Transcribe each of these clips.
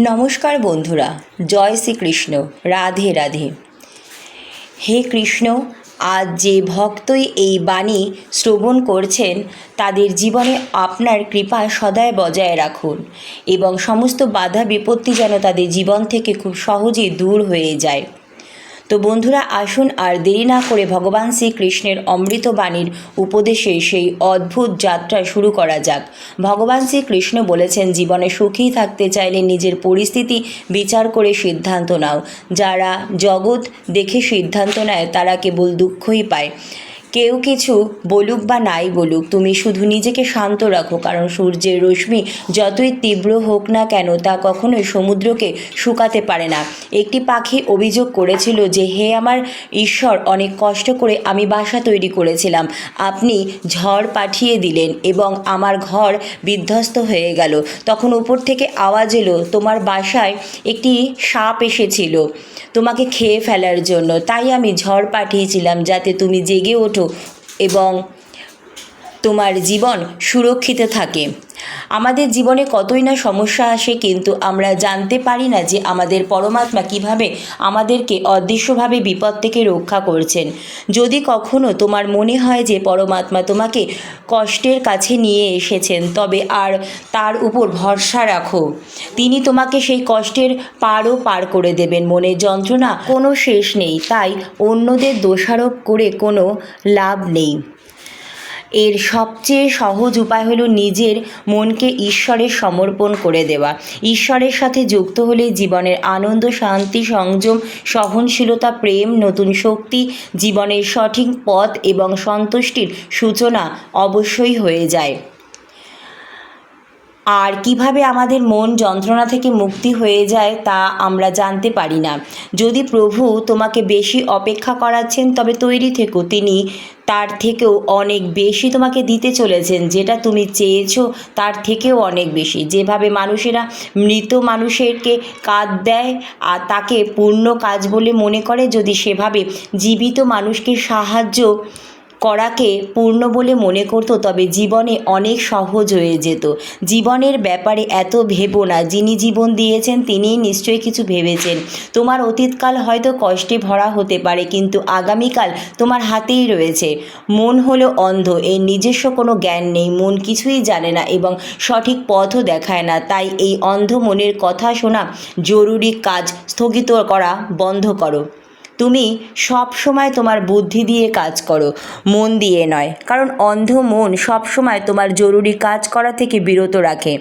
নমস্কার বন্ধুরা, জয় শ্রীকৃষ্ণ, রাধে রাধে। হে কৃষ্ণ, আজ যে ভক্তই এই বাণী শ্রবণ করছেন, তাদের জীবনে আপনার কৃপা সদায় বজায় রাখুন এবং সমস্ত বাধা বিপত্তি যেন তাদের জীবন থেকে খুব সহজেই দূর হয়ে যায়। তো বন্ধুরা, আসুন আর দেরি না করে ভগবান শ্রীকৃষ্ণের অমৃতবাণীর উপদেশে সেই অদ্ভুত যাত্রা শুরু করা যাক। ভগবান শ্রীকৃষ্ণ বলেছেন, জীবনে সুখী থাকতে চাইলে নিজের পরিস্থিতি বিচার করে সিদ্ধান্ত নাও। যারা জগৎ দেখে সিদ্ধান্ত নেয়, তারা কেবল দুঃখই পায়। কেউ কিছু বলুক বা নাই বলুক, তুমি শুধু নিজেকে শান্ত রাখো, কারণ সূর্যের রশ্মি যতই তীব্র হোক না কেন তা কখনোই সমুদ্রকে শুকাতে পারে না। একটি পাখি অভিযোগ করেছিল যে, হে আমার ঈশ্বর, অনেক কষ্ট করে আমি বাসা তৈরি করেছিলাম। আপনি ঝড় পাঠিয়ে দিলেন এবং আমার ঘর বিধ্বস্ত হয়ে গেল। তখন উপর থেকে আওয়াজ এলো, তোমার বাসায় একটি সাপ এসেছিল তোমাকে খেয়ে ফেলার জন্য। তাই আমি ঝড় পাঠিয়েছিলাম যাতে তুমি জেগে ওঠো। এবং তোমার জীবন সুরক্ষিত থাকে। আমাদের জীবনে কতই না সমস্যা আসে, কিন্তু আমরা জানতে পারি না যে আমাদের পরমাত্মা কীভাবে আমাদেরকে অদৃশ্যভাবে বিপদ থেকে রক্ষা করছেন। যদি কখনো তোমার মনে হয় যে পরমাত্মা তোমাকে কষ্টের কাছে নিয়ে এসেছেন, তবে আর তার উপর ভরসা রাখো। তিনি তোমাকে সেই কষ্টের পারও পার করে দেবেন। মনের যন্ত্রণা কোনো শেষ নেই, তাই অন্যদের দোষারোপ করে কোনো লাভ নেই। এর সবচেয়ে সহজ উপায় হলো নিজের মনকে ঈশ্বরের সমর্পণ করে দেওয়া। ঈশ্বরের সাথে যুক্ত হলে জীবনের আনন্দ, শান্তি, সংযম, সহনশীলতা, প্রেম, নতুন শক্তি, জীবনের সঠিক পথ এবং সন্তুষ্টির সূচনা অবশ্যই হয়ে যায়। আর কীভাবে আমাদের মন যন্ত্রণা থেকে মুক্তি হয়ে যায় তা আমরা জানতে পারি না। যদি প্রভু তোমাকে বেশি অপেক্ষা করাচ্ছেন, তবে তৈরি থেকো। তিনি তার থেকেও অনেক বেশি তোমাকে দিতে চলেছেন। যেটা তুমি চেয়েছো, তার থেকেও অনেক বেশি। যেভাবে মানুষেরা মৃত মানুষেরকে কাজ দেয়, আর তাকে পূর্ণ কাজ বলে মনে করে, যদি সেভাবে জীবিত মানুষকে সাহায্য করাকে পূর্ণ বলে মনে করতো, তবে জীবনে অনেক সহজ হয়ে যেত। জীবনের ব্যাপারে এত ভেবো না, যিনি জীবন দিয়েছেন তিনিই নিশ্চয়ই কিছু ভেবেছেন। তোমার অতীতকাল হয়তো কষ্টে ভরা হতে পারে, কিন্তু আগামীকাল তোমার হাতেই রয়েছে। মন হলো অন্ধ, এর নিজস্ব কোনো জ্ঞান নেই, মন কিছুই জানে না এবং সঠিক পথও দেখায় না। তাই এই অন্ধ মনের কথা শোনা জরুরি কাজ স্থগিত করা বন্ধ করো। তুমি সব সময় তোমার বুদ্ধি দিয়ে কাজ করো, মন দিয়ে নয়। কারণ অন্ধ মন সব সময় তোমার জরুরি কাজ করা থেকে বিরত রাখে।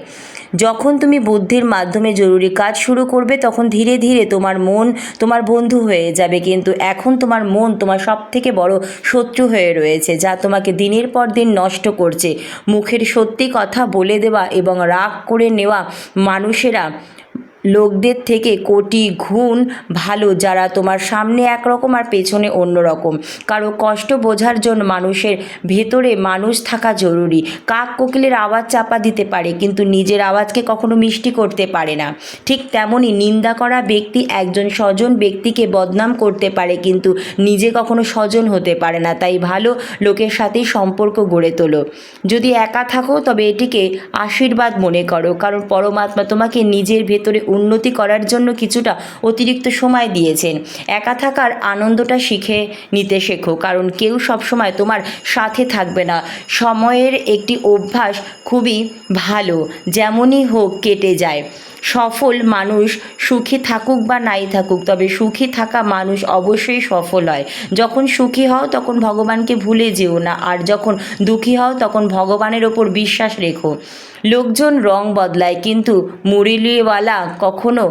যখন তুমি বুদ্ধির মাধ্যমে জরুরি কাজ শুরু করবে, তখন ধীরে ধীরে তোমার মন তোমার বন্ধু হয়ে যাবে। কিন্তু এখন তোমার মন তোমার সব থেকে বড় শত্রু হয়ে রয়েছে, যা তোমাকে দিনের পর দিন নষ্ট করছে। মুখের সত্যি কথা বলে দেওয়া এবং রাগ করে নেওয়া মানুষেরা লোকদের থেকে কোটি গুণ ভালো, যারা তোমার সামনে একরকম আর পেছনে অন্য রকম কারও কষ্ট বোঝার জন্য মানুষের ভেতরে মানুষ থাকা জরুরি। কাক কোকিলের আওয়াজ চাপা দিতে পারে, কিন্তু নিজের আওয়াজকে কখনো মিষ্টি করতে পারে না। ঠিক তেমনই নিন্দা করা ব্যক্তি একজন স্বজন ব্যক্তিকে বদনাম করতে পারে, কিন্তু নিজে কখনো স্বজন হতে পারে না। তাই ভালো লোকের সাথেই সম্পর্ক গড়ে তোলো। যদি একা থাকো, তবে এটিকে আশীর্বাদ মনে করো, কারণ পরমাত্মা তোমাকে নিজের ভেতরে উন্নতি করার জন্য কিছুটা অতিরিক্ত সময় দিয়েছেন। একা থাকার আনন্দটা শিখে নিতে শেখো, কারণ কেউ সবসময় তোমার সাথে থাকবে না। সময়ের একটি অভ্যাস খুবই ভালো, যেমনই হোক কেটে যায়। সফল মানুষ সুখী থাকুক বা নাই থাকুক, তবে সুখী থাকা মানুষ অবশ্যই সফল হয়। যখন সুখী হও, তখন ভগবানকে ভুলে যেও না, আর যখন দুঃখী হও, তখন ভগবানের ওপর বিশ্বাস রেখো। লোকজন রং বদলায়, কিন্তু মুরিলিওয়ালা কখনো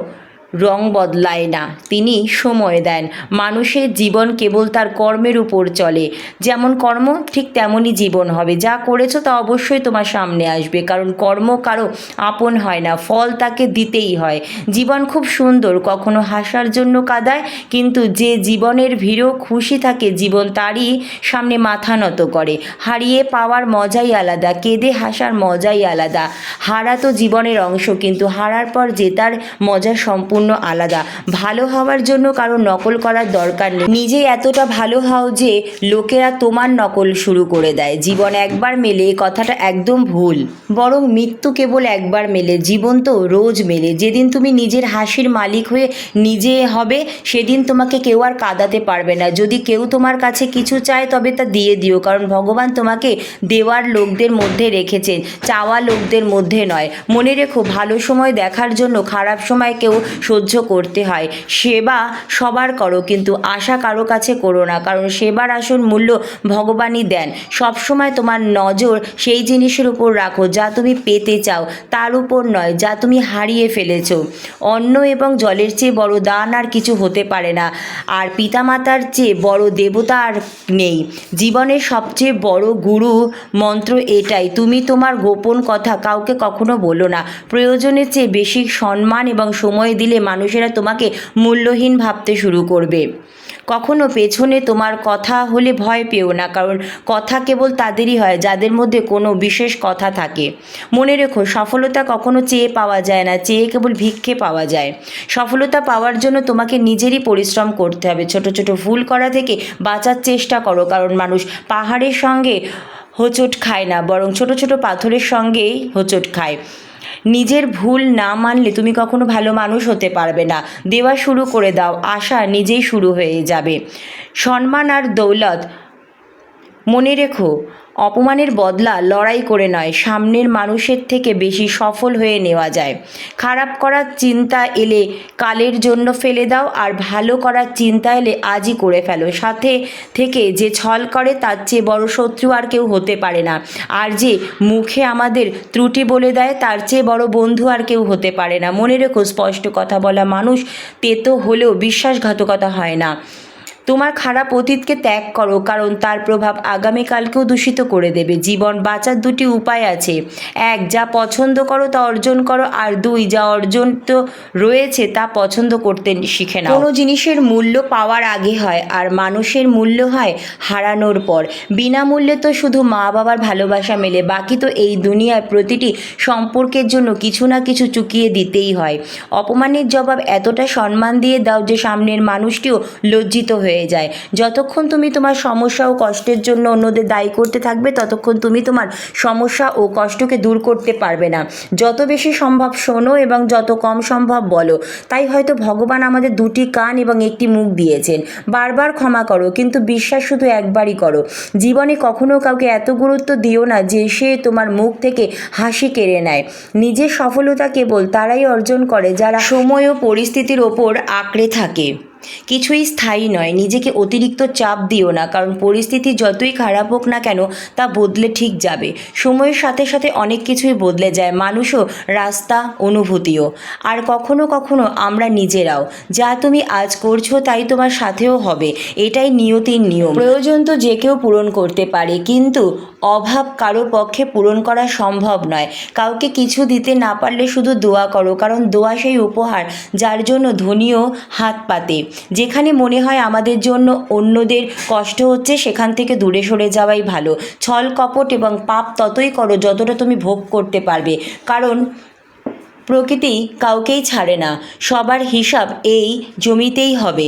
রং বদলায় না। তিনি সময় দেন। মানুষের জীবন কেবল তার কর্মের উপর চলে। যেমন কর্ম, ঠিক তেমনই জীবন হবে। যা করেছ তা অবশ্যই তোমার সামনে আসবে। কারণ কর্ম কারও আপন হয় না, ফল তাকে দিতেই হয়। জীবন খুব সুন্দর, কখনো হাসার জন্য কাদায়, কিন্তু যে জীবনের ভিড়ও খুশি থাকে, জীবন তারই সামনে মাথা নত করে। হারিয়ে পাওয়ার মজাই আলাদা, কেঁদে হাসার মজাই আলাদা। হারা তো জীবনের অংশ, কিন্তু হারার পর জেতার মজা সম্পূর্ণ সম্পূর্ণ আলাদা। ভালো হওয়ার জন্য কারও নকল করার দরকার নেই। নিজেই এতটা ভালো হও যে লোকেরা তোমার নকল শুরু করে দেয়। জীবন একবার মেলে কথাটা একদম ভুল। বরং মৃত্যু কেবল একবার মেলে, জীবন তো রোজ মেলে। যেদিন তুমি নিজের হাসির মালিক হয়ে নিজে হবে, সেদিন তোমাকে কেউ আর কাঁদাতে পারবে না। যদি কেউ তোমার কাছে কিছু চায়, তবে তা দিয়ে দিও। কারণ ভগবান তোমাকে দেওয়ার লোকদের মধ্যে রেখেছেন। চাওয়া লোকদের মধ্যে নয়। মনে রেখো, ভালো সময় দেখার জন্য খারাপ সময় কেউ সহ্য করতে হয়। সেবা সবার করো, কিন্তু আশা কারও কাছে করো না, কারণ সেবার আসল মূল্য ভগবানই দেন। সব সময় তোমার নজর সেই জিনিসের উপর রাখো, যা তুমি পেতে চাও, তার উপর নয়, যা তুমি হারিয়ে ফেলেছো। অন্ন এবং জলের চেয়ে বড় দান আর কিছু হতে পারে না, আর পিতামাতার চেয়ে বড় দেবতা আর নেই। জীবনের সবচেয়ে বড় গুরু মন্ত্র এটাই, তুমি তোমার গোপন কথা কাউকে কখনো বলো না। প্রয়োজনের চেয়ে বেশি সম্মান এবং সময় দিলে মানুষেরা তোমাকে মূল্যহীন ভাবতে শুরু করবে। কখনো পেছনে তোমার কথা হলে ভয় পেও না, কারণ কথা কেবল তাদেরই হয়, যাদের মধ্যে কোনো বিশেষ কথা থাকে। মনে রেখো, সফলতা কখনো চেয়ে পাওয়া যায় না, চেয়ে কেবল ভিক্ষে পাওয়া যায়। সফলতা পাওয়ার জন্য তোমাকে নিজেরই পরিশ্রম করতে হবে। ছোট ছোট ভুল করা থেকে বাঁচার চেষ্টা করো, কারণ মানুষ পাহাড়ের সঙ্গে হোঁচট খায় না, বরং ছোট ছোট পাথরের সঙ্গেই হোঁচট খায়। নিজের ভুল না মানলে তুমি কখনো ভালো মানুষ হতে পারবে না। দেওয়া শুরু করে দাও, আশা নিজেই শুরু হয়ে যাবে। সম্মান আর দৌলত মনে রেখো অপমানের বদলা লড়াই করে নয়, সামনের মানুষের থেকে বেশি সফল হয়ে নেওয়া যায়। খারাপ করার চিন্তা এলে কালের জন্য ফেলে দাও আর ভালো করার চিন্তা এলে আজই করে ফেলো। সাথে থেকে যে ছল করে তার চেয়ে বড় শত্রু আর কেউ হতে পারে না। আর যে মুখে আমাদের ত্রুটি বলে দেয়, তার চেয়ে বড় বন্ধু আর কেউ হতে পারে না। মনে রেখো, স্পষ্ট কথা বলা মানুষ তেতো হলেও বিশ্বাসঘাতকতা হয় না। তোমার খারাপ অতীতকে ত্যাগ করো, কারণ তার প্রভাব আগামীকালকেও দূষিত করে দেবে। জীবন বাঁচার দুটি উপায় আছে। এক, যা পছন্দ করো তা অর্জন করো, আর দুই, যা অর্জন তো রয়েছে তা পছন্দ করতে শিখে নাও। কোনো জিনিসের মূল্য পাওয়ার আগে হয়, আর মানুষের মূল্য হয় হারানোর পর। বিনামূল্যে তো শুধু মা বাবার ভালোবাসা মেলে, বাকি তো এই দুনিয়ায় প্রতিটি সম্পর্কের জন্য কিছু না কিছু চুকিয়ে দিতেই হয়। অপমানের জবাব এতটা সম্মান দিয়ে দাও যে সামনের মানুষটিও লজ্জিত হয়ে যায়। যতক্ষণ তুমি তোমার সমস্যা ও কষ্টের জন্য অন্যদের দায়ী করতে থাকবে, ততক্ষণ তুমি তোমার সমস্যা ও কষ্টকে দূর করতে পারবে না। যত বেশি সম্ভব শোনো এবং যত কম সম্ভব বলো। তাই হয়তো ভগবান আমাদের দুটি কান এবং একটি মুখ দিয়েছেন। বারবার ক্ষমা করো, কিন্তু বিশ্বাস শুধু একবারই করো। জীবনে কখনো কাউকে এত গুরুত্ব দিও না যে সে তোমার মুখ থেকে হাসি কেড়ে নেয়। নিজের সফলতা কেবল তারাই অর্জন করে যারা সময় ও পরিস্থিতির ওপর আঁকড়ে থাকে। কিছুই স্থায়ী নয়। নিজেকে অতিরিক্ত চাপ দিও না, কারণ পরিস্থিতি যতই খারাপ হোক না কেন, তা বদলে ঠিক যাবে। সময়ের সাথে সাথে অনেক কিছুই বদলে যায়। মানুষও রাস্তা অনুভূতিও। আর কখনো কখনো আমরা নিজেরাও। যা তুমি আজ করছ, তাই তোমার সাথেও হবে। এটাই নিয়তির নিয়ম। প্রয়োজন তো যে কেউ পূরণ করতে পারে। কিন্তু অভাব কারও পক্ষে পূরণ করা সম্ভব নয়। কাউকে কিছু দিতে না পারলে শুধু দোয়া করো, কারণ দোয়া সেই উপহার যার জন্য ধনীও হাত পাতে। যেখানে মনে হয় আমাদের জন্য অন্যদের কষ্ট হচ্ছে, সেখান থেকে দূরে সরে যাওয়াই ভালো। ছল কপট এবং পাপ ততই করো যতটা তুমি ভোগ করতে পারবে। কারণ প্রকৃতি কাউকেই ছাড়ে না। সবার হিসাব এই জমিতেই হবে।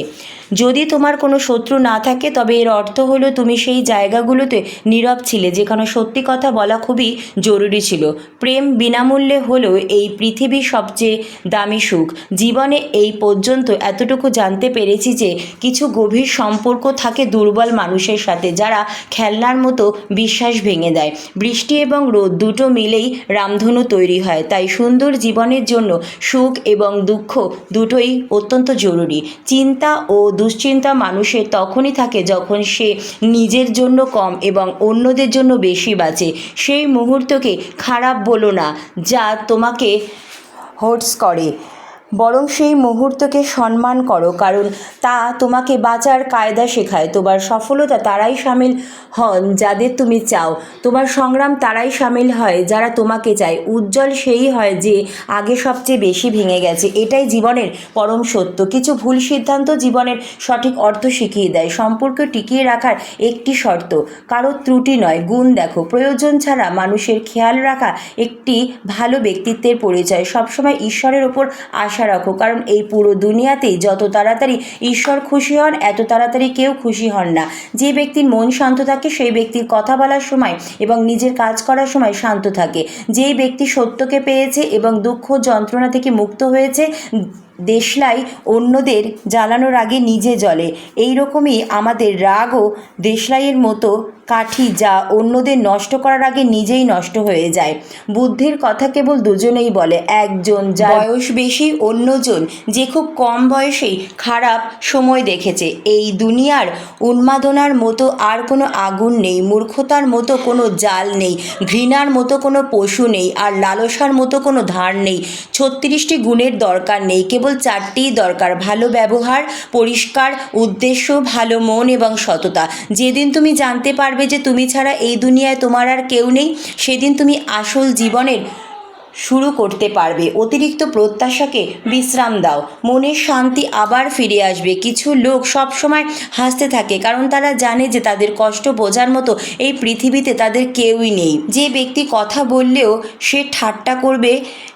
যদি তোমার কোনো শত্রু না থাকে, তবে এর অর্থ হলো তুমি সেই জায়গাগুলোতে নীরব ছিলে, যেখানে সত্যি কথা বলা খুবই জরুরি ছিল। প্রেম বিনামূল্যে হলেও এই পৃথিবীর সবচেয়ে দামি সুখ। জীবনে এই পর্যন্ত এতটুকু জানতে পেরেছি যে, কিছু গভীর সম্পর্ক থাকে দুর্বল মানুষের সাথে, যারা খেলনার মতো বিশ্বাস ভেঙে দেয়। বৃষ্টি এবং রোদ দুটো মিলেই রামধনু তৈরি হয়। তাই সুন্দর জীবনের জন্য সুখ এবং দুঃখ দুটোই অত্যন্ত জরুরি। চিন্তা ও দুশ্চিন্তা মানুষের তখনই থাকে যখন সে নিজের জন্য কম এবং অন্যদের জন্য বেশি বাঁচে সেই মুহূর্তকে খারাপ বলো না, যা তোমাকে হোটস করে। বরং সেই মুহূর্তকে সম্মান করো, কারণ তা তোমাকে বাঁচার কায়দা শেখায়। তোমার সফলতা তারাই সামিল হন যাদের তুমি চাও। তোমার সংগ্রাম তারাই সামিল হয় যারা তোমাকে চায়। উজ্জ্বল সেই হয় যে আগে সবচেয়ে বেশি ভেঙে গেছে। এটাই জীবনের পরম সত্য। কিছু ভুল সিদ্ধান্ত জীবনের সঠিক অর্থ শিখিয়ে দেয়। সম্পর্ক টিকিয়ে রাখার একটি শর্ত। কারও ত্রুটি নয়। গুণ দেখো। প্রয়োজন ছাড়া মানুষের খেয়াল রাখা একটি ভালো ব্যক্তিত্বের পরিচয়। সবসময় ঈশ্বরের ওপর আশা আশা রাখো। কারণ এই পুরো দুনিয়াতে যত তাড়াতাড়ি ঈশ্বর খুশি হন, এত তাড়াতাড়ি কেউ খুশি হন না। যে ব্যক্তির মন শান্ত থাকে, সেই ব্যক্তির কথা বলার সময় এবং নিজের কাজ করার সময় শান্ত থাকে। যেই ব্যক্তি সত্যকে পেয়েছে এবং দুঃখ যন্ত্রণা থেকে মুক্ত হয়েছে দেশলাই অন্যদের জ্বালানোর আগে নিজে জ্বলে। এই রকমই আমাদের রাগও দেশলাইয়ের মতো কাঠি যা অন্যদের নষ্ট করার আগে নিজেই নষ্ট হয়ে যায়। বুদ্ধির কথা কেবল দুজনেই বলে, একজন যা বয়স বেশি, অন্যজন যে খুব কম বয়সেই খারাপ সময় দেখেছে। এই দুনিয়ার উন্মাদনার মতো আর কোনো আগুন নেই, মূর্খতার মতো কোনো জাল নেই, ঘৃণার মতো কোনো পশু নেই, আর লালসার মতো কোনো ধার নেই। ছত্রিশটি গুণের দরকার নেই, কেবল চারটিই দরকার, ভালো ব্যবহার, পরিষ্কার, উদ্দেশ্য, ভালো মন এবং সততা। যেদিন তুমি জানতে পারবে যে তুমি ছাড়া এই দুনিয়ায় তোমার আর কেউ নেই, সেদিন তুমি আসল জীবনের শুরু করতে পারবে। অতিরিক্ত প্রত্যাশাকে বিশ্রাম দাও। মনের শান্তি আবার ফিরে আসবে। কিছু লোক সব সময় হাসতে থাকে, কারণ তারা জানে যে তাদের কষ্ট বোঝার মতো এই পৃথিবীতে তাদের কেউই নেই। যে ব্যক্তি কথা বললেও সে ঠাট্টা করবে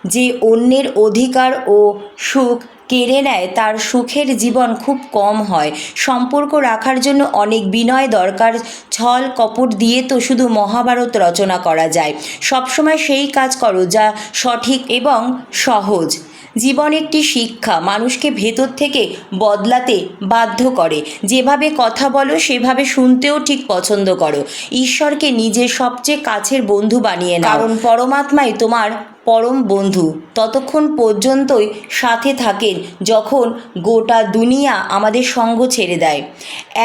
যে অন্যের অধিকার ও সুখ কেড়ে নেয় তার সুখের জীবন খুব কম হয়। সম্পর্ক রাখার জন্য অনেক বিনয় দরকার। ছল কপট দিয়ে তো শুধু মহাভারত রচনা করা যায়। সবসময় সেই কাজ করো যা সঠিক এবং সহজ। জীবন একটি শিক্ষা মানুষকে ভেতর থেকে বদলাতে বাধ্য করে। যেভাবে কথা বলো সেভাবে শুনতেও ঠিক পছন্দ করো। ঈশ্বরকে নিজের সবচেয়ে কাছের বন্ধু বানিয়ে নাও। কারণ পরমাত্মাই তোমার পরম বন্ধু। ততক্ষণ পর্যন্তই সাথে থাকেন যখন গোটা দুনিয়া আমাদের সঙ্গ ছেড়ে দেয়।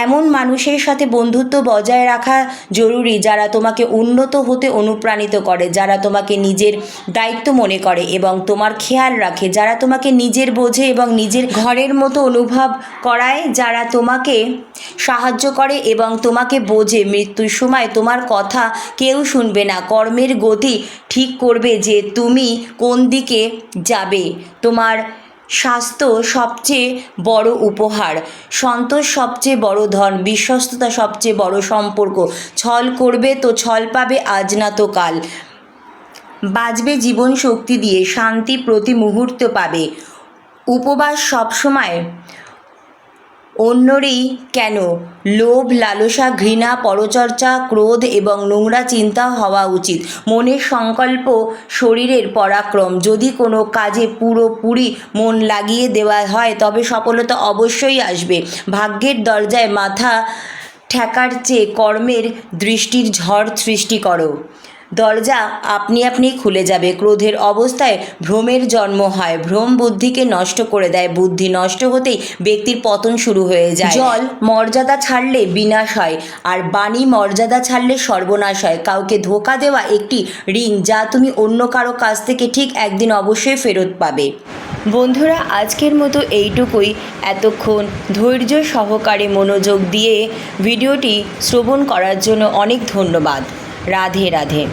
এমন মানুষের সাথে বন্ধুত্ব বজায় রাখা জরুরি যারা তোমাকে উন্নত হতে অনুপ্রাণিত করে, যারা তোমাকে নিজের দায়িত্ব মনে করে এবং তোমার খেয়াল রাখে, যারা তোমাকে নিজের বোঝে এবং নিজের ঘরের মতো অনুভব করায়, যারা তোমাকে সাহায্য করে এবং তোমাকে বোঝে। মৃত্যুর সময় তোমার কথা কেউ শুনবে না। কর্মের গতি ঠিক করবে যে তুমি কোন দিকে যাবে? তোমার স্বাস্থ্য সবচেয়ে বড় উপহার। সন্তোষ সবচেয়ে বড় ধন। বিশ্বস্ততা সবচেয়ে বড় সম্পর্ক। ছল করবে তো ছল পাবে আজ না তো কাল। বাঁচবে জীবন শক্তি দিয়ে শান্তি প্রতি মুহূর্ত পাবে। উপবাস সবসময় অন্যরই কেন? লোভ, লালসা, ঘৃণা, পরচর্চা, ক্রোধ এবং নোংরা চিন্তা হওয়া উচিত। মনের সংকল্প, শরীরের পরাক্রম। যদি কোনো কাজে পুরোপুরি মন লাগিয়ে দেওয়া হয়, তবে সফলতা অবশ্যই আসবে। ভাগ্যের দরজায় মাথা ঠেকার চেয়ে কর্মের দৃষ্টির ঝড় সৃষ্টি করো। দরজা আপনি আপনি খুলে যাবে। ক্রোধের অবস্থায় ভ্রমের জন্ম হয়। ভ্রম বুদ্ধিকে নষ্ট করে দেয়। বুদ্ধি নষ্ট হতেই ব্যক্তির পতন শুরু হয়ে যায়। জল। মর্যাদা ছাড়লে বিনাশ হয় আর বাণী মর্যাদা ছাড়লে সর্বনাশ হয়। কাউকে ধোকা দেওয়া একটি ঋণ যা তুমি অন্য কারও কাছ থেকে ঠিক একদিন অবশ্যই ফেরত পাবে। বন্ধুরা আজকের মতো এইটুকুই। এতক্ষণ ধৈর্য সহকারে মনোযোগ দিয়ে ভিডিওটি শ্রবণ করার জন্য অনেক ধন্যবাদ। রাধে রাধে।